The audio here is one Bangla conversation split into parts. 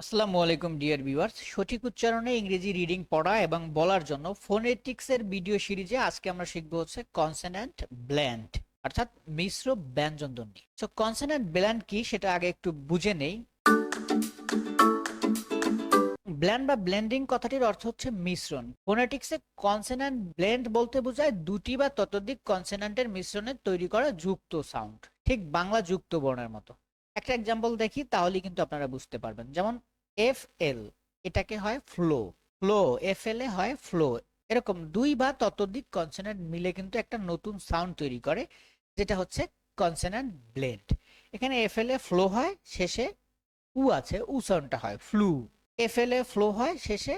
আসসালামু আলাইকুম, ডিয়ার ভিউয়ার্স। সঠিক উচ্চারণে ইংরেজি রিডিং পড়া এবং বলার জন্য ফোনেটিক্সের ভিডিও সিরিজে আজকে আমরা শিখব হচ্ছে কনসোনেন্ট ব্ল্যান্ড, অর্থাৎ মিশ্র ব্যঞ্জন ধ্বনি। সো কনসোনেন্ট ব্ল্যান্ড কি সেটা আগে একটু বুঝে নেই। ব্ল্যান্ড বা ব্লেন্ডিং কথাটির অর্থ হচ্ছে মিশ্রণ। ফোনেটিক্সে কনসোনেন্ট ব্লেন্ড বলতে বোঝায় দুটি বা ততোধিক কনসোনেন্টের মিশ্রণে তৈরি করা যুক্ত সাউন্ড, ঠিক বাংলা যুক্ত বর্ণের মতো। একটা এক্সাম্পল দেখি তাহলে কিন্তু আপনারা বুঝতে পারবেন। যেমন এফ এল এটাকে হয় ফ্লো। ফ্লো এফ এল এ হয় ফ্লো। এরকম দুই বা ততোধিক কনসোনেন্ট মিলে কিন্তু একটা নতুন সাউন্ড তৈরি করে, যেটা হচ্ছে কনসোনেন্ট ব্লেন্ড এখানে এফ এল এ ফ্লো হয়, শেষে উ আছে, উ সাউন্ডটা হয়, ফ্লু। এফ এল এ ফ্লো হয়, শেষে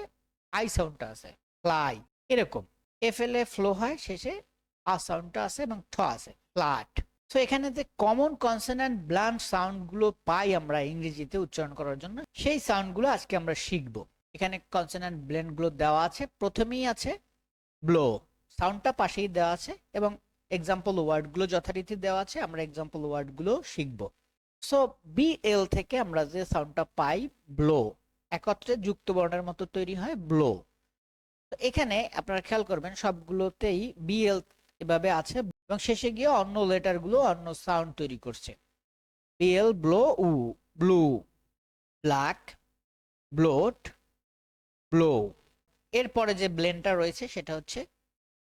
আই সাউন্ডটা আছে, ফ্লাই। এরকম। এফ এল এ ফ্লো হয়, শেষে আ সাউন্ডটা আছে এবং ঠ আছে ফ্লাট তো এখানে যে কমন কনসোনেন্ট ব্লান্ড সাউন্ডগুলো পাই আমরা ইংরেজিতে উচ্চারণ করার জন্য, সেই সাউন্ডগুলো আজকে আমরা শিখব। এখানে কনসোনেন্ট ব্লেন্ডগুলো দেওয়া আছে, প্রথমেই আছে ব্লো সাউন্ডটা পাশেই দেওয়া আছে এবং এক্সাম্পল ওয়ার্ডগুলো যথারীতি দেওয়া আছে, আমরা এক্সাম্পল ওয়ার্ডগুলো শিখব। সো বি এল থেকে আমরা যে সাউন্ডটা পাই ব্লো একত্রে যুক্ত বর্ণের মতো তৈরি হয় ব্লো এখানে আপনারা খেয়াল করবেন, সবগুলোতেই বিএল এভাবে আছে। এবং শেষে গিয়ে অন্য লেটারগুলো অন্য সাউন্ড তৈরি করছে। বিএল ব্লো উ ব্লু ব্ল্যাক ব্লোট ব্লো এরপরে যে ব্লেনটা রয়েছে, সেটা হচ্ছে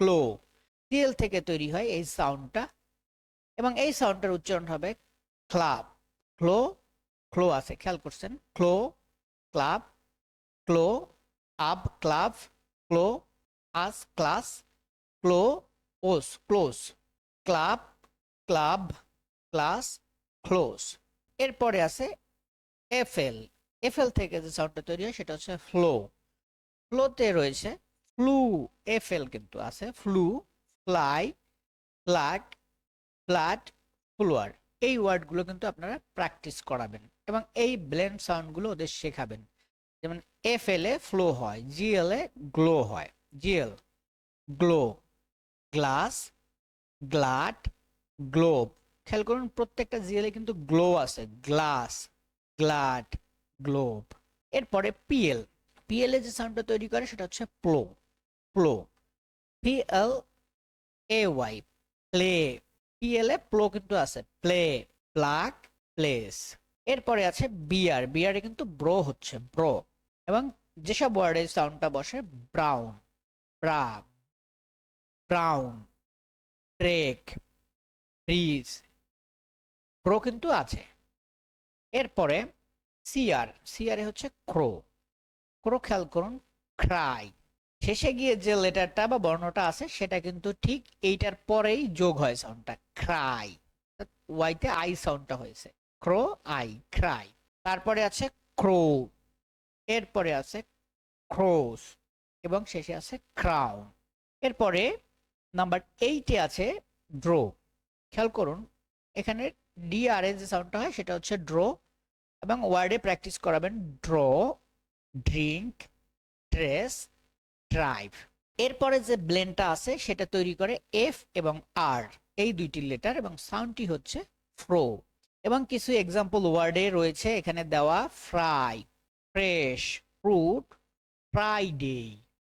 ক্লো সিএল থেকে তৈরি হয় এই সাউন্ডটা এবং এই সাউন্ডটার উচ্চারণ হবে ক্লাব ক্লো ক্লো আছে, খেয়াল করছেন? ক্লো ক্লাব ক্লো আব ক্লাব ক্লো আস ক্লাস ক্লো ওস close club club class close এরপরে আছে এফএল এফএল থেকে যে সাউন্ডটা তৈরি হয়, সেটা হচ্ছে ফ্লো ফ্লোতে রয়েছে ফ্লু এফএল কিন্তু আছে flu fly flat flat flower এই ওয়ার্ডগুলো কিন্তু আপনারা প্র্যাকটিস করাবেন এবং এই ব্লেন্ড সাউন্ডগুলো ওদের শেখাবেন। যেমন এফএল এ ফ্লো হয় জিএল এ গ্লো হয় জিএল গ্লো গ্লাস, গ্লাট, গ্লোব। খেয়াল করুন, প্রত্যেকটা জিএলে কিন্তু গ্লো আছে। Glass, গ্লাট, globe. এরপরে পিএল। পিএল যে সাউন্ডটা তৈরি করে, সেটা হচ্ছে প্লো প্লো পিএল এ ওয়াই প্লে। পিএল এ প্লো কিন্তু আছে। প্লে। Pluck place. এরপরে আছে বিয়ার বিয়ারে কিন্তু ব্রো হচ্ছে, ব্রো। এবং যেসব ওয়ার্ডে সাউন্ডটা বসে, ব্রাউন। ব্রা ব্রাউন ট্রেক ব্রিজ ক্রো কিন্তু আছে। এরপরে সিআর সিআর হচ্ছে ক্রো ক্রো খেয়াল করুন ক্রাই শেষে গিয়ে যে লেটারটা বা বর্ণটা আছে, সেটা কিন্তু ঠিক এইটার পরেই যোগ হয় সাউন্ডটা ক্রাই ওয়াইতে আই সাউন্ডটা হয়েছে। ক্রো আই ক্রাই তারপরে আছে ক্রো এরপরে আছে ক্রোস এবং শেষে আছে ক্রাউন এরপরে নাম্বার এইটে আছে ড্রো খেয়াল করুন, এখানে ডিআর এ যে সাউন্ডটা হয়, সেটা হচ্ছে ড্রো এবং ওয়ার্ডে প্র্যাকটিস করাবেন ড্র ড্রিঙ্ক ড্রেস ড্রাইভ এরপরে যে ব্লেনটা আছে, সেটা তৈরি করে এফ এবং আর এই দুইটি লেটার এবং সাউন্ডটি হচ্ছে ফ্রো এবং কিছু এক্সাম্পল ওয়ার্ডে রয়েছে, এখানে দেওয়া ফ্রাই ফ্রেশ ফ্রুট ফ্রাইডে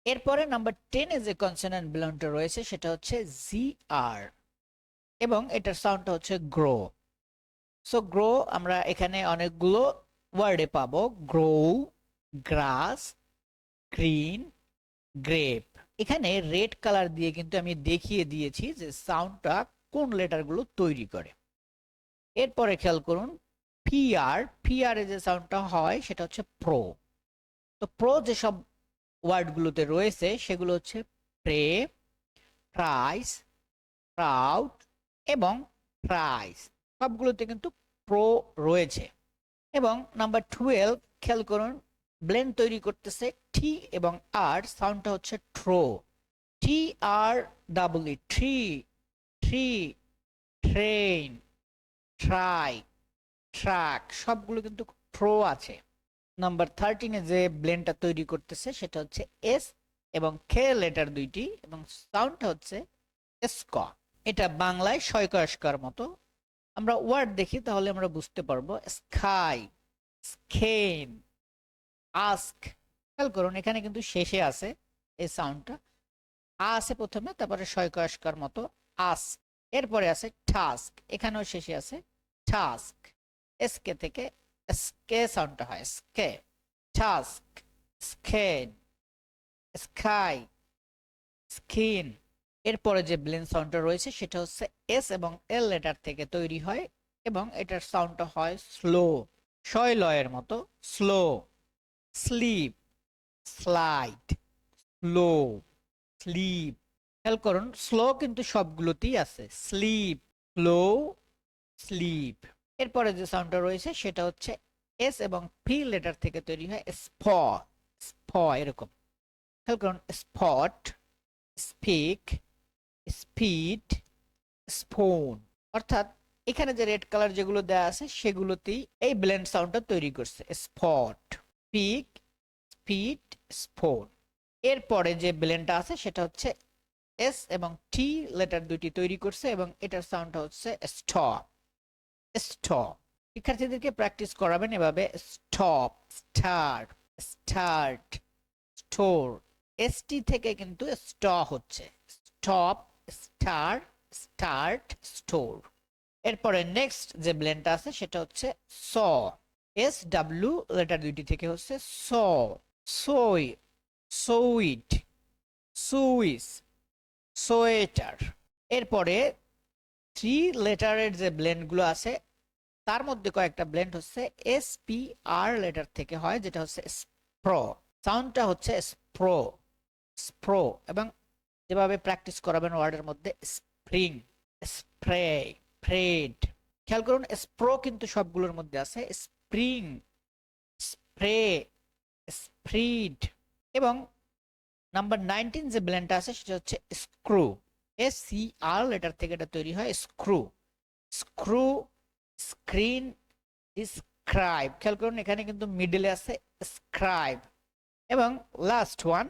এরপরে নাম্বার টেনে যে কনসোনেন্ট ব্লেন্ডটা রয়েছে, সেটা হচ্ছে জি আর এবং এটার সাউন্ডটা হচ্ছে গ্রো সো গ্রো আমরা এখানে অনেকগুলো ওয়ার্ডে পাবো। গ্রো গ্রাস গ্রিন গ্রেপ এখানে রেড কালার দিয়ে কিন্তু আমি দেখিয়ে দিয়েছি যে সাউন্ডটা কোন লেটারগুলো তৈরি করে। এরপরে খেয়াল করুন পিআর পিআর যে সাউন্ডটা হয়, সেটা হচ্ছে প্রো তো প্রো যেসব ওয়ার্ডগুলোতে রয়েছে, সেগুলো হচ্ছে প্রে, প্রাইস, প্রাউড এবং প্রাইস। সবগুলোতে কিন্তু প্রো রয়েছে। এবং নাম্বার টুয়েলভ, খেয়াল করুন ব্লেন তৈরি করতেছে টি এবং আর সাউন্ডটা হচ্ছে ট্রো T R double tree tree train try truck সবগুলো কিন্তু ট্রো আছে। নাম্বার থার্টিনে যে ব্লেন্ডটা তৈরি করতেছে, সেটা হচ্ছে এস এবং খে লেটার দুইটি এবং সাউন্ডটা হচ্ছে স্ক এটা বাংলায় শয়কস্কার মতো। আমরা ওয়ার্ড দেখি, তাহলে আমরা বুঝতে পারব স্কাই স্কেন আস্ক খেয়াল করুন, এখানে কিন্তু শেষে আছে এই সাউন্ডটা আ আছে প্রথমে, তারপরে শয়কয়স্কার মতো আস্ক এরপরে আছে টাস্ক এখানেও শেষে আছে টাস্ক এসকে থেকে স্কে সাউন্ডটা হয় স্কে টাস্ক স্কেন স্কাই স্কিন এরপরে যে ব্লেন সাউন্ডটা রয়েছে, সেটা হচ্ছে এস এবং এল লেটার থেকে তৈরি হয় এবং এটার সাউন্ডটা হয় স্লো শয় লয়ের মতো slow slip slide slow slip খেয়াল করুন স্লো কিন্তু সবগুলোতেই আছে। স্লিপ স্লো স্লিপ এরপরে যে সাউন্ডটা রয়েছে সেটা হচ্ছে এস এবং পি লেটার থেকে তৈরি হয় স্প স্প এরকম। খেয়াল করুন স্পট স্পিক স্পিড স্পোন অর্থাৎ এখানে যে রেড কালার যেগুলো দেওয়া আছে সেগুলোতেই এই ব্লেন্ড সাউন্ডটা তৈরি করছে। স্পট পিক স্পিড স্পোন এরপরে যে ব্লেন্ডটা আছে সেটা হচ্ছে এস এবং টি লেটার দুইটি তৈরি করছে এবং এটার সাউন্ডটা হচ্ছে স্টপ স্টপ। শিক্ষার্থীদেরকে প্র্যাকটিস করাবেন এভাবে stop, start start, store. ST থেকে কিন্তু স্ট হচ্ছে। Stop, star, start, store. এরপরে নেক্সট যে ব্লেন্ডটা আছে সেটা হচ্ছে স। এস ডাব্লিউ লেটার দুইটি থেকে হচ্ছে স। সই, সুইট, সুইস, সোয়েটার। এরপরে থ্রি লেটারের যে ব্লেন্ডগুলো আছে, তার মধ্যে কয়েকটা ব্লেন্ড হচ্ছে এস পি আর লেটার থেকে হয়, যেটা হচ্ছে স্প্রো সাউন্ডটা হচ্ছে স্প্রো স্প্রো এবং যেভাবে প্র্যাকটিস করাবেন ওয়ার্ডের মধ্যে স্প্রিং স্প্রে ফ্রেড খেয়াল করুন স্প্রো কিন্তু সবগুলোর মধ্যে আছে স্প্রিং স্প্রে স্প্রিড এবং নাম্বার নাইনটিন যে ব্ল্যান্ডটা আছে, সেটা হচ্ছে screw S C R letter থেকে এটা তৈরি হয় স্ক্রু স্ক্রু স্ক্রিন স্ক্রাইব খেয়াল করুন, এখানে কিন্তু মিডলে আছে স্ক্রাইব এবং last one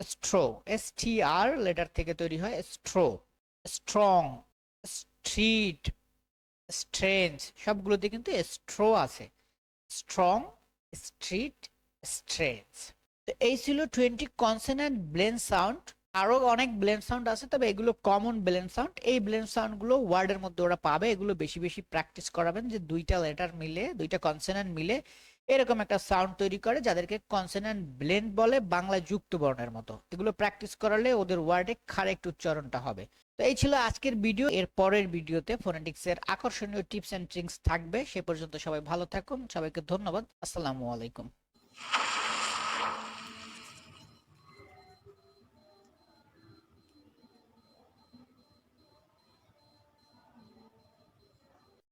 straw S T R letter থেকে তৈরি হয় স্ট্রো স্ট্রং স্ট্রিট স্ট্রেঞ্জ সবগুলোতে কিন্তু স্ট্রো আছে। স্ট্রং স্ট্রিট স্ট্রেঞ্জ তো এই ছিল টোয়েন্টি কনসেন্ট ব্লেন সাউন্ড আরও অনেক ব্লেন সাউন্ড আছে, তবে এগুলো কমন ব্লেন সাউন্ড এই ব্লেন সাউন্ডগুলো ওয়ার্ডের মধ্যে ওরা পাবে, এগুলো বেশি বেশি প্র্যাকটিস করাবেন যে দুইটা লেটার মিলে, দুইটা কনসেন্ট মিলে এরকম একটা সাউন্ড তৈরি করে, যাদেরকে কনসেন্ট ব্লেন্ড বলে বাংলা যুক্ত বর্ণের মতো। এগুলো প্র্যাকটিস করালে ওদের ওয়ার্ডে কারেক্ট উচ্চারণটা হবে। তো এই ছিল আজকের ভিডিও এর পরের ভিডিওতে ফোনেটিক্স এর আকর্ষণীয় টিপস এন্ড ট্রিক্স থাকবে। সে পর্যন্ত সবাই ভালো থাকুন, সবাইকে ধন্যবাদ, আসসালামু আলাইকুম।